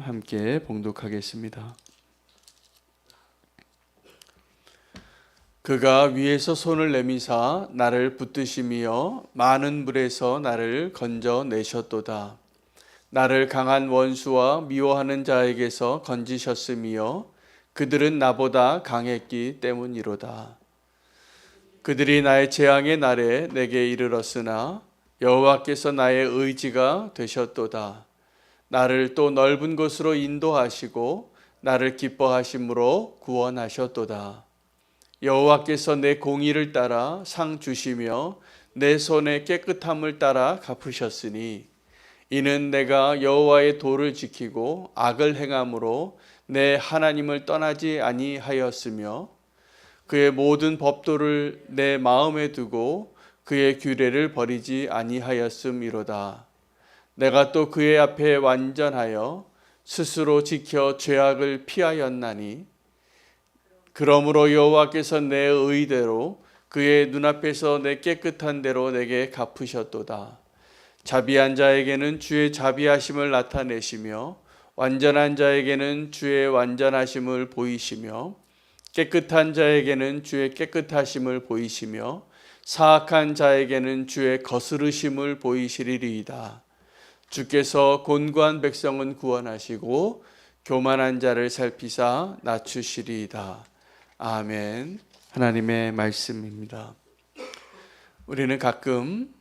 함께 봉독하겠습니다. 그가 위에서 손을 내미사 나를 붙드시며 많은 물에서 나를 건져 내셨도다. 나를 강한 원수와 미워하는 자에게서 건지셨으며 그들은 나보다 강했기 때문이로다. 그들이 나의 재앙의 날에 내게 이르렀으나 여호와께서 나의 의지가 되셨도다. 나를 또 넓은 곳으로 인도하시고 나를 기뻐하심으로 구원하셨도다. 여호와께서 내 공의를 따라 상 주시며 내 손의 깨끗함을 따라 갚으셨으니 이는 내가 여호와의 도를 지키고 악을 행함으로 내 하나님을 떠나지 아니하였으며 그의 모든 법도를 내 마음에 두고 그의 규례를 버리지 아니하였음이로다. 내가 또 그의 앞에 완전하여 스스로 지켜 죄악을 피하였나니 그러므로 여호와께서 내 의대로 그의 눈앞에서 내 깨끗한 대로 내게 갚으셨도다. 자비한 자에게는 주의 자비하심을 나타내시며 완전한 자에게는 주의 완전하심을 보이시며 깨끗한 자에게는 주의 깨끗하심을 보이시며 사악한 자에게는 주의 거스르심을 보이시리이다. 주께서 곤고한 백성은 구원하시고 교만한 자를 살피사 낮추시리이다. 아멘. 하나님의 말씀입니다. 우리는 가끔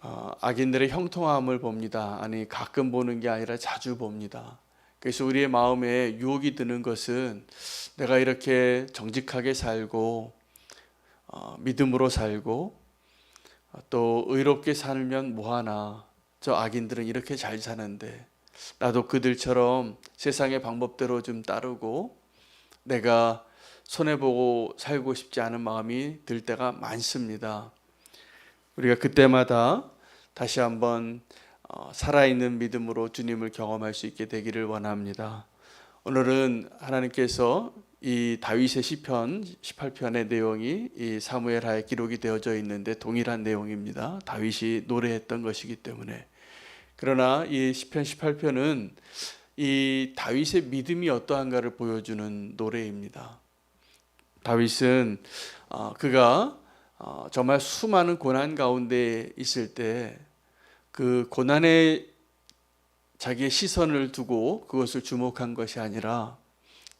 어, 악인들의 형통함을 봅니다. 아니 가끔 보는 게 아니라 자주 봅니다. 그래서 우리의 마음에 유혹이 드는 것은 내가 이렇게 정직하게 살고 어, 믿음으로 살고 어, 또 의롭게 살면 뭐하나 저 악인들은 이렇게 잘 사는데 나도 그들처럼 세상의 방법대로 좀 따르고 내가 손해보고 살고 싶지 않은 마음이 들 때가 많습니다. 우리가 그때마다 다시 한번 어, 살아있는 믿음으로 주님을 경험할 수 있게 되기를 원합니다. 오늘은 하나님께서 이 다윗의 시편 18편의 내용이 이 사무엘하에 기록이 되어져 있는데 동일한 내용입니다. 다윗이 노래했던 것이기 때문에 그러나 이 시편 18편은 이 다윗의 믿음이 어떠한가를 보여주는 노래입니다. 다윗은 어, 그가 어, 정말 수많은 고난 가운데 있을 때 그 고난에 자기의 시선을 두고 그것을 주목한 것이 아니라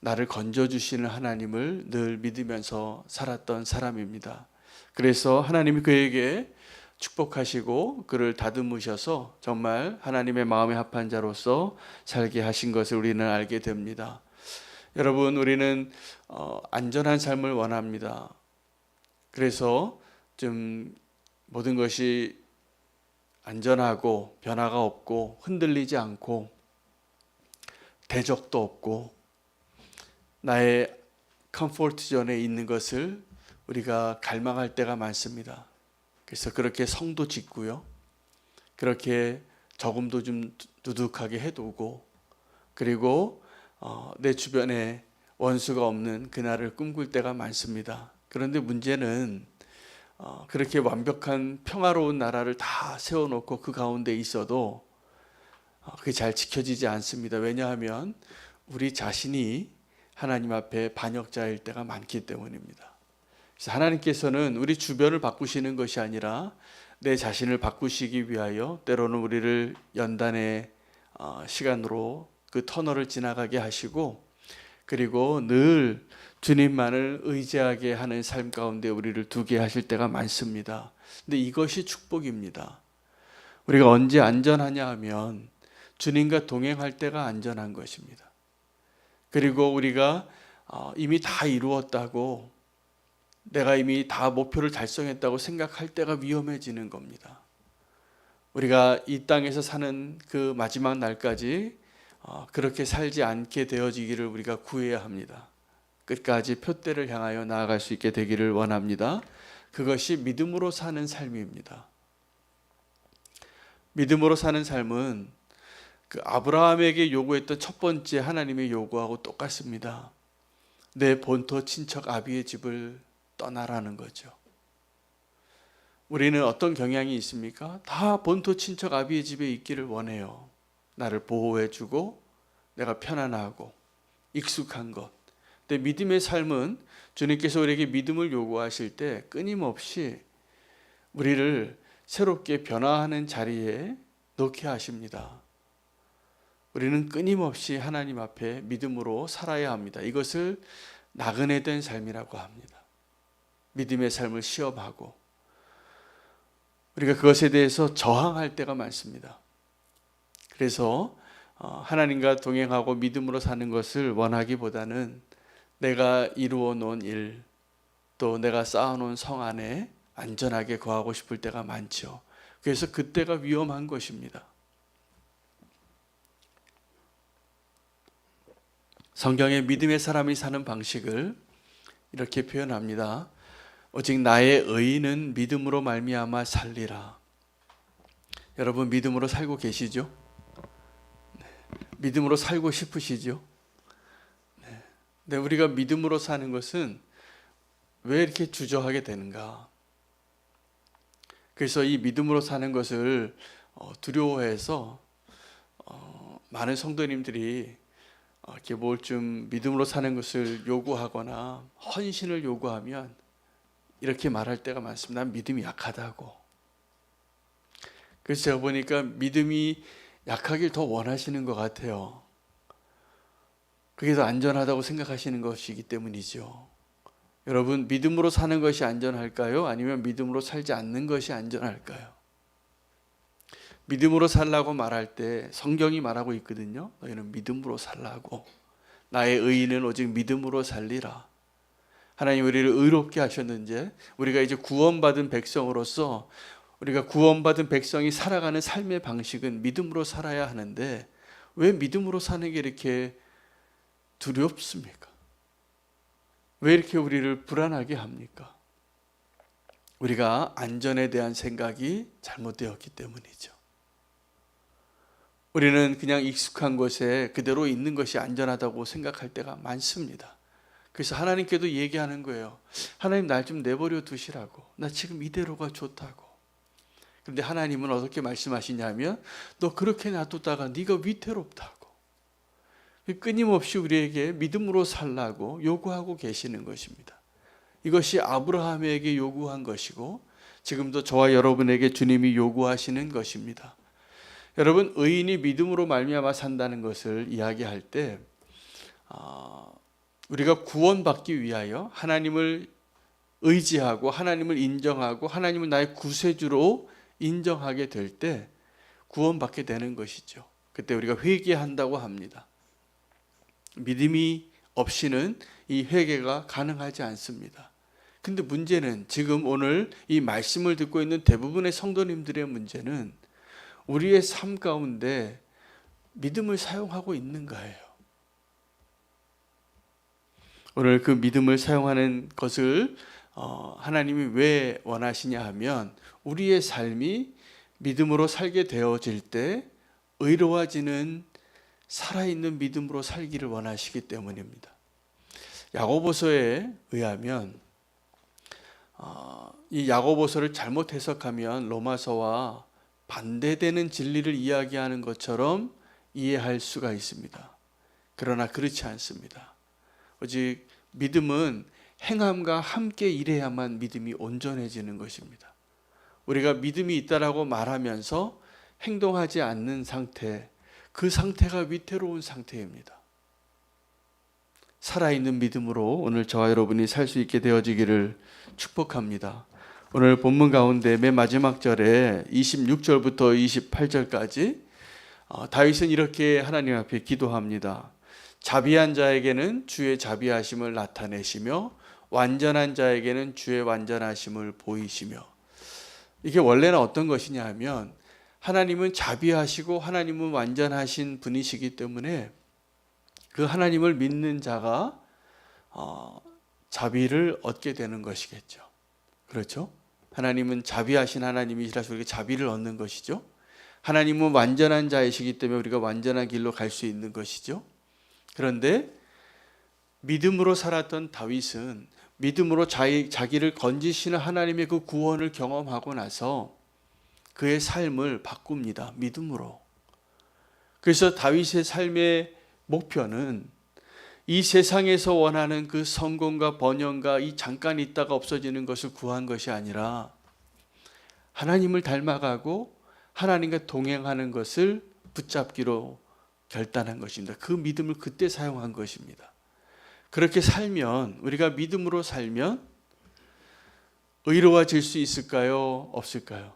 나를 건져 주시는 하나님을 늘 믿으면서 살았던 사람입니다. 그래서 하나님이 그에게 축복하시고 그를 다듬으셔서 정말 하나님의 마음에 합한 자로서 살게 하신 것을 우리는 알게 됩니다. 여러분 우리는 어, 안전한 삶을 원합니다. 그래서 좀 모든 것이 안전하고 변화가 없고 흔들리지 않고 대적도 없고 나의 컴포트 존에 있는 것을 우리가 갈망할 때가 많습니다. 그래서 그렇게 성도 짓고요. 그렇게 저금도 좀 두둑하게 해두고 그리고 어, 내 주변에 원수가 없는 그날을 꿈꿀 때가 많습니다. 그런데 문제는 어, 그렇게 완벽한 평화로운 나라를 다 세워놓고 그 가운데 있어도 어, 그게 잘 지켜지지 않습니다. 왜냐하면 우리 자신이 하나님 앞에 반역자일 때가 많기 때문입니다. 그래서 하나님께서는 우리 주변을 바꾸시는 것이 아니라 내 자신을 바꾸시기 위하여 때로는 우리를 연단의 어, 시간으로 그 터널을 지나가게 하시고 그리고 늘 주님만을 의지하게 하는 삶 가운데 우리를 두게 하실 때가 많습니다. 근데 이것이 축복입니다. 우리가 언제 안전하냐 하면 주님과 동행할 때가 안전한 것입니다. 그리고 우리가 어, 이미 다 이루었다고 내가 이미 다 목표를 달성했다고 생각할 때가 위험해지는 겁니다. 우리가 이 땅에서 사는 그 마지막 날까지 어, 그렇게 살지 않게 되어지기를 우리가 구해야 합니다. 끝까지 표대를 향하여 나아갈 수 있게 되기를 원합니다. 그것이 믿음으로 사는 삶입니다. 믿음으로 사는 삶은 그 아브라함에게 요구했던 첫 번째 하나님의 요구하고 똑같습니다. 내 본토 친척 아비의 집을 떠나라는 거죠. 우리는 어떤 경향이 있습니까? 다 본토 친척 아비의 집에 있기를 원해요. 나를 보호해 주고 내가 편안하고 익숙한 것. 근데 믿음의 삶은 주님께서 우리에게 믿음을 요구하실 때 끊임없이 우리를 새롭게 변화하는 자리에 놓게 하십니다. 우리는 끊임없이 하나님 앞에 믿음으로 살아야 합니다. 이것을 나그네 된 삶이라고 합니다. 믿음의 삶을 시험하고 우리가 그것에 대해서 저항할 때가 많습니다. 그래서 어, 하나님과 동행하고 믿음으로 사는 것을 원하기보다는 내가 이루어 놓은 일, 또 내가 쌓아놓은 성 안에 안전하게 거하고 싶을 때가 많죠. 그래서 그때가 위험한 것입니다. 성경의 믿음의 사람이 사는 방식을 이렇게 표현합니다. 오직 나의 의인은 믿음으로 말미암아 살리라. 여러분 믿음으로 살고 계시죠? 네. 믿음으로 살고 싶으시죠? 네. 네, 우리가 믿음으로 사는 것은 왜 이렇게 주저하게 되는가? 그래서 이 믿음으로 사는 것을 어, 두려워해서 어, 많은 성도님들이 뭘좀 믿음으로 사는 것을 요구하거나 헌신을 요구하면 이렇게 말할 때가 많습니다. 난 믿음이 약하다고. 그래서 제가 보니까 믿음이 약하길 더 원하시는 것 같아요. 그게 더 안전하다고 생각하시는 것이기 때문이죠. 여러분, 믿음으로 사는 것이 안전할까요? 아니면 믿음으로 살지 않는 것이 안전할까요? 믿음으로 살라고 말할 때 성경이 말하고 있거든요. 너희는 믿음으로 살라고. 나의 의인은 오직 믿음으로 살리라. 하나님 우리를 의롭게 하셨는지 우리가 이제 구원받은 백성으로서 우리가 구원받은 백성이 살아가는 삶의 방식은 믿음으로 살아야 하는데 왜 믿음으로 사는 게 이렇게 두렵습니까? 왜 이렇게 우리를 불안하게 합니까? 우리가 안전에 대한 생각이 잘못되었기 때문이죠. 우리는 그냥 익숙한 곳에 그대로 있는 것이 안전하다고 생각할 때가 많습니다. 그래서 하나님께도 얘기하는 거예요. 하나님 날 좀 내버려 두시라고. 나 지금 이대로가 좋다고. 그런데 하나님은 어떻게 말씀하시냐면 너 그렇게 놔뒀다가 네가 위태롭다고. 끊임없이 우리에게 믿음으로 살라고 요구하고 계시는 것입니다. 이것이 아브라함에게 요구한 것이고 지금도 저와 여러분에게 주님이 요구하시는 것입니다. 여러분 의인이 믿음으로 말미암아 산다는 것을 이야기할 때 어, 우리가 구원받기 위하여 하나님을 의지하고 하나님을 인정하고 하나님을 나의 구세주로 인정하게 될 때 구원받게 되는 것이죠. 그때 우리가 회개한다고 합니다. 믿음이 없이는 이 회개가 가능하지 않습니다. 근데 문제는 지금 오늘 이 말씀을 듣고 있는 대부분의 성도님들의 문제는 우리의 삶 가운데 믿음을 사용하고 있는가예요. 오늘 그 믿음을 사용하는 것을 어, 하나님이 왜 원하시냐 하면 우리의 삶이 믿음으로 살게 되어질 때 의로워지는 살아있는 믿음으로 살기를 원하시기 때문입니다. 야고보서에 의하면 어, 이 야고보서를 잘못 해석하면 로마서와 반대되는 진리를 이야기하는 것처럼 이해할 수가 있습니다. 그러나 그렇지 않습니다. 오직 믿음은 행함과 함께 일해야만 믿음이 온전해지는 것입니다. 우리가 믿음이 있다라고 말하면서 행동하지 않는 상태, 그 상태가 위태로운 상태입니다. 살아있는 믿음으로 오늘 저와 여러분이 살 수 있게 되어지기를 축복합니다. 오늘 본문 가운데 맨 마지막 절에 26절부터 28절까지 어, 다윗은 이렇게 하나님 앞에 기도합니다. 자비한 자에게는 주의 자비하심을 나타내시며 완전한 자에게는 주의 완전하심을 보이시며 이게 원래는 어떤 것이냐 하면 하나님은 자비하시고 하나님은 완전하신 분이시기 때문에 그 하나님을 믿는 자가 어, 자비를 얻게 되는 것이겠죠. 그렇죠? 하나님은 자비하신 하나님이시라서 우리가 자비를 얻는 것이죠. 하나님은 완전한 자이시기 때문에 우리가 완전한 길로 갈 수 있는 것이죠. 그런데 믿음으로 살았던 다윗은 믿음으로 자기, 자기를 건지시는 하나님의 그 구원을 경험하고 나서 그의 삶을 바꿉니다. 믿음으로. 그래서 다윗의 삶의 목표는 이 세상에서 원하는 그 성공과 번영과 이 잠깐 있다가 없어지는 것을 구한 것이 아니라 하나님을 닮아가고 하나님과 동행하는 것을 붙잡기로 결단한 것입니다. 그 믿음을 그때 사용한 것입니다. 그렇게 살면 우리가 믿음으로 살면 의로워질 수 있을까요? 없을까요?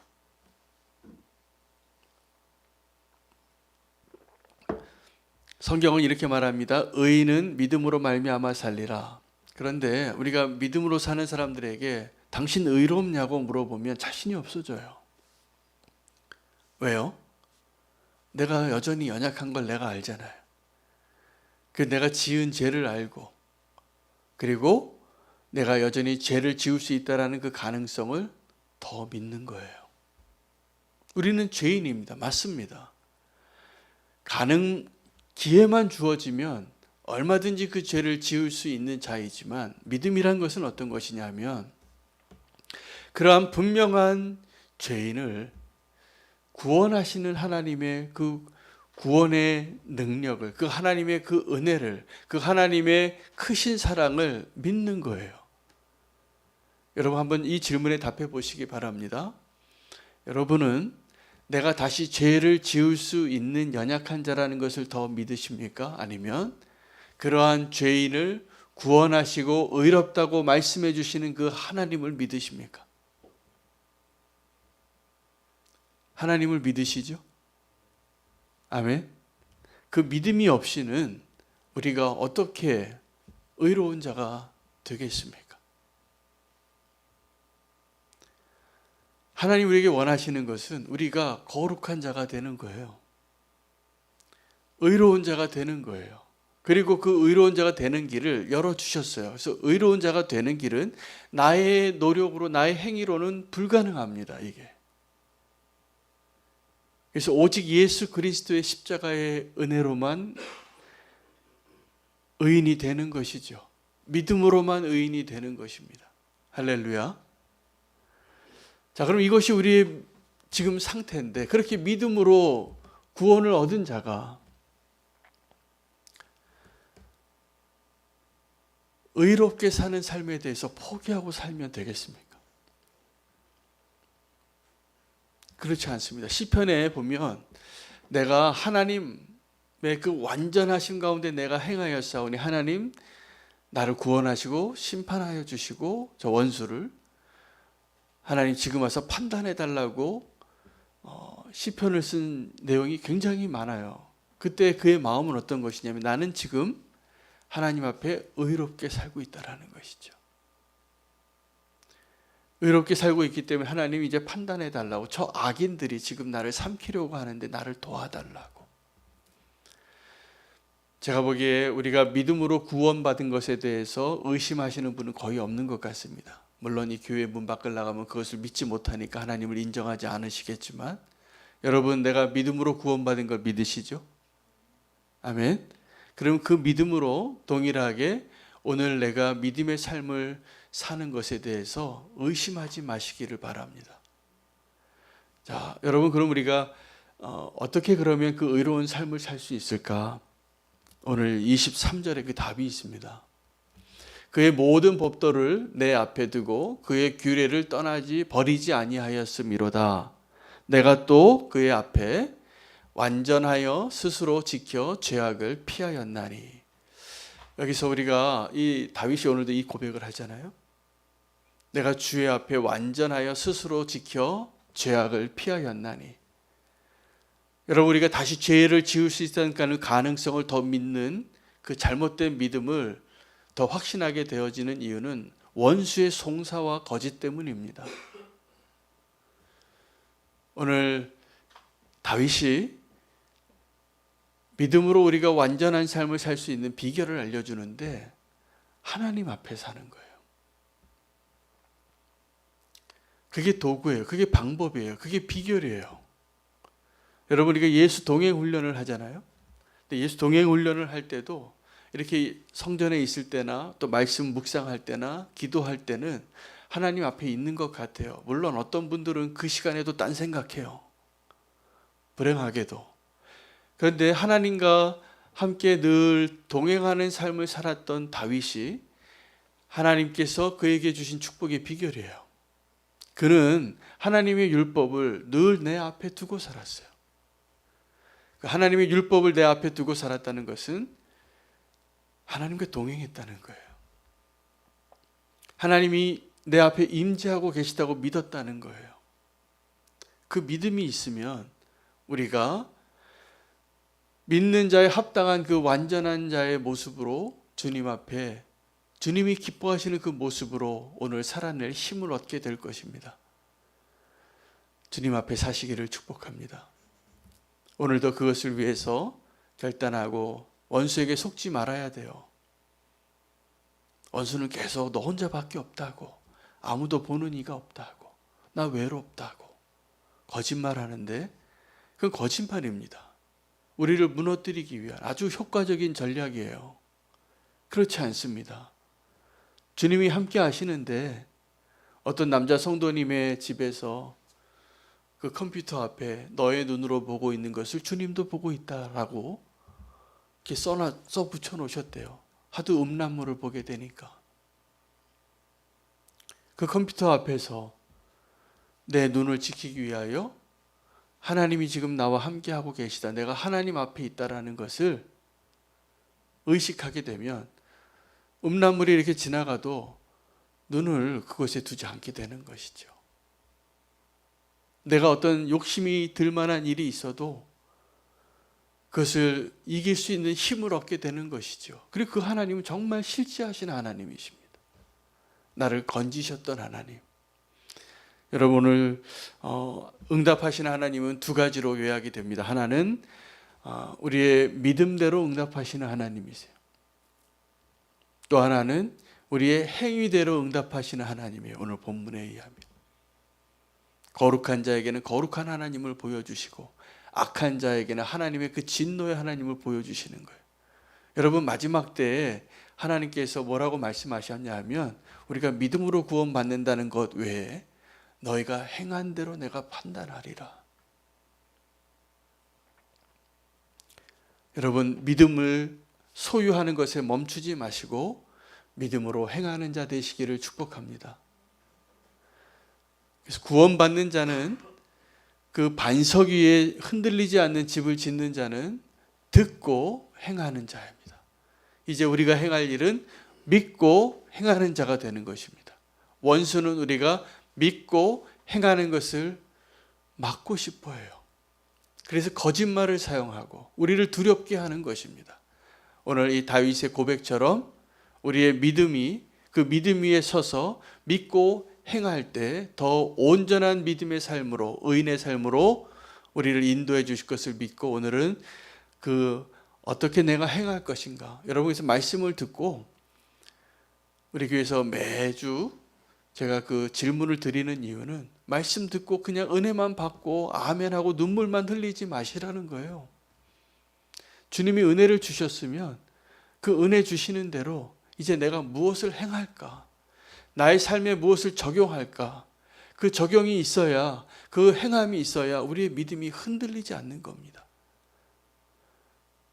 성경은 이렇게 말합니다. 의인은 믿음으로 말미암아 살리라. 그런데 우리가 믿음으로 사는 사람들에게 당신 의롭냐고 물어보면 자신이 없어져요. 왜요? 내가 여전히 연약한 걸 내가 알잖아요. 그 내가 지은 죄를 알고 그리고 내가 여전히 죄를 지을 수 있다라는 그 가능성을 더 믿는 거예요. 우리는 죄인입니다. 맞습니다. 가능 기회만 주어지면 얼마든지 그 죄를 지을 수 있는 자이지만 믿음이란 것은 어떤 것이냐면 그러한 분명한 죄인을 구원하시는 하나님의 그 구원의 능력을 그 하나님의 그 은혜를 그 하나님의 크신 사랑을 믿는 거예요. 여러분 한번 이 질문에 답해 보시기 바랍니다. 여러분은 내가 다시 죄를 지을 수 있는 연약한 자라는 것을 더 믿으십니까? 아니면 그러한 죄인을 구원하시고 의롭다고 말씀해 주시는 그 하나님을 믿으십니까? 하나님을 믿으시죠? 아멘. 그 믿음이 없이는 우리가 어떻게 의로운 자가 되겠습니까? 하나님 우리에게 원하시는 것은 우리가 거룩한 자가 되는 거예요. 의로운 자가 되는 거예요. 그리고 그 의로운 자가 되는 길을 열어 주셨어요. 그래서 의로운 자가 되는 길은 나의 노력으로 나의 행위로는 불가능합니다. 이게. 그래서 오직 예수 그리스도의 십자가의 은혜로만 의인이 되는 것이죠. 믿음으로만 의인이 되는 것입니다. 할렐루야. 자, 그럼 이것이 우리의 지금 상태인데 그렇게 믿음으로 구원을 얻은 자가 의롭게 사는 삶에 대해서 포기하고 살면 되겠습니까? 그렇지 않습니다. 시편에 보면 내가 하나님의 그 완전하심 가운데 내가 행하였사오니 하나님 나를 구원하시고 심판하여 주시고 저 원수를 하나님 지금 와서 판단해 달라고 어, 시편을 쓴 내용이 굉장히 많아요. 그때 그의 마음은 어떤 것이냐면 나는 지금 하나님 앞에 의롭게 살고 있다라는 것이죠. 의롭게 살고 있기 때문에 하나님이 이제 판단해 달라고 저 악인들이 지금 나를 삼키려고 하는데 나를 도와달라고. 제가 보기에 우리가 믿음으로 구원받은 것에 대해서 의심하시는 분은 거의 없는 것 같습니다. 물론 이 교회 문 밖을 나가면 그것을 믿지 못하니까 하나님을 인정하지 않으시겠지만 여러분 내가 믿음으로 구원받은 걸 믿으시죠? 아멘. 그럼 그 믿음으로 동일하게 오늘 내가 믿음의 삶을 사는 것에 대해서 의심하지 마시기를 바랍니다. 자, 여러분 그럼 우리가 어, 어떻게 그러면 그 의로운 삶을 살 수 있을까? 오늘 23절에 그 답이 있습니다. 그의 모든 법도를 내 앞에 두고 그의 규례를 떠나지 버리지 아니하였음이로다. 내가 또 그의 앞에 완전하여 스스로 지켜 죄악을 피하였나니. 여기서 우리가 이 다윗이 오늘도 이 고백을 하잖아요. 내가 주의 앞에 완전하여 스스로 지켜 죄악을 피하였나니. 여러분 우리가 다시 죄를 지을 수 있다는 가능성을 더 믿는 그 잘못된 믿음을 더 확신하게 되어지는 이유는 원수의 송사와 거짓 때문입니다. 오늘 다윗이 믿음으로 우리가 완전한 삶을 살 수 있는 비결을 알려주는데 하나님 앞에 사는 거예요. 그게 도구예요. 그게 방법이에요. 그게 비결이에요. 여러분, 우리가 예수 동행 훈련을 하잖아요. 근데 예수 동행 훈련을 할 때도 이렇게 성전에 있을 때나 또 말씀 묵상할 때나 기도할 때는 하나님 앞에 있는 것 같아요. 물론 어떤 분들은 그 시간에도 딴 생각해요. 불행하게도. 그런데 하나님과 함께 늘 동행하는 삶을 살았던 다윗이 하나님께서 그에게 주신 축복의 비결이에요. 그는 하나님의 율법을 늘 내 앞에 두고 살았어요. 그 하나님의 율법을 내 앞에 두고 살았다는 것은 하나님과 동행했다는 거예요. 하나님이 내 앞에 임재하고 계시다고 믿었다는 거예요. 그 믿음이 있으면 우리가 믿는 자에 합당한 그 완전한 자의 모습으로 주님 앞에 주님이 기뻐하시는 그 모습으로 오늘 살아낼 힘을 얻게 될 것입니다. 주님 앞에 사시기를 축복합니다. 오늘도 그것을 위해서 결단하고 원수에게 속지 말아야 돼요. 원수는 계속 너 혼자밖에 없다고 아무도 보는 이가 없다고 나 외롭다고 거짓말하는데 그건 거짓말입니다. 우리를 무너뜨리기 위한 아주 효과적인 전략이에요. 그렇지 않습니다. 주님이 함께 하시는데 어떤 남자 성도님의 집에서 그 컴퓨터 앞에 너의 눈으로 보고 있는 것을 주님도 보고 있다라고 이렇게 써놔 써 붙여 놓으셨대요. 하도 음란물을 보게 되니까 그 컴퓨터 앞에서 내 눈을 지키기 위하여 하나님이 지금 나와 함께 하고 계시다. 내가 하나님 앞에 있다라는 것을 의식하게 되면 음란물이 이렇게 지나가도 눈을 그곳에 두지 않게 되는 것이죠. 내가 어떤 욕심이 들 만한 일이 있어도 그것을 이길 수 있는 힘을 얻게 되는 것이죠. 그리고 그 하나님은 정말 실제하신 하나님이십니다. 나를 건지셨던 하나님. 여러분 오늘 어, 응답하신 하나님은 두 가지로 요약이 됩니다. 하나는 어, 우리의 믿음대로 응답하시는 하나님이세요. 또 하나는 우리의 행위대로 응답하시는 하나님이에요. 오늘 본문에 의하면. 거룩한 자에게는 거룩한 하나님을 보여주시고 악한 자에게는 하나님의 그 진노의 하나님을 보여주시는 거예요. 여러분 마지막 때에 하나님께서 뭐라고 말씀하셨냐 하면 우리가 믿음으로 구원받는다는 것 외에 너희가 행한 대로 내가 판단하리라. 여러분 믿음을 소유하는 것에 멈추지 마시고 믿음으로 행하는 자 되시기를 축복합니다. 그래서 구원받는 자는 그 반석 위에 흔들리지 않는 집을 짓는 자는 듣고 행하는 자입니다. 이제 우리가 행할 일은 믿고 행하는 자가 되는 것입니다. 원수는 우리가 믿고 행하는 것을 막고 싶어 해요. 그래서 거짓말을 사용하고 우리를 두렵게 하는 것입니다. 오늘 이 다윗의 고백처럼 우리의 믿음이 그 믿음 위에 서서 믿고 행할 때 더 온전한 믿음의 삶으로 의인의 삶으로 우리를 인도해 주실 것을 믿고 오늘은 그 어떻게 내가 행할 것인가 여러분께서 말씀을 듣고 우리 교회에서 매주 제가 그 질문을 드리는 이유는 말씀 듣고 그냥 은혜만 받고 아멘하고 눈물만 흘리지 마시라는 거예요. 주님이 은혜를 주셨으면 그 은혜 주시는 대로 이제 내가 무엇을 행할까? 나의 삶에 무엇을 적용할까? 그 적용이 있어야 그 행함이 있어야 우리의 믿음이 흔들리지 않는 겁니다.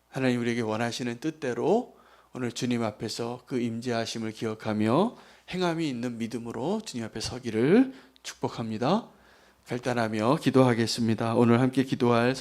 하나님 우리에게 원하시는 뜻대로 오늘 주님 앞에서 그 임재하심을 기억하며 행함이 있는 믿음으로 주님 앞에 서기를 축복합니다. 결단하며 기도하겠습니다. 오늘 함께 기도할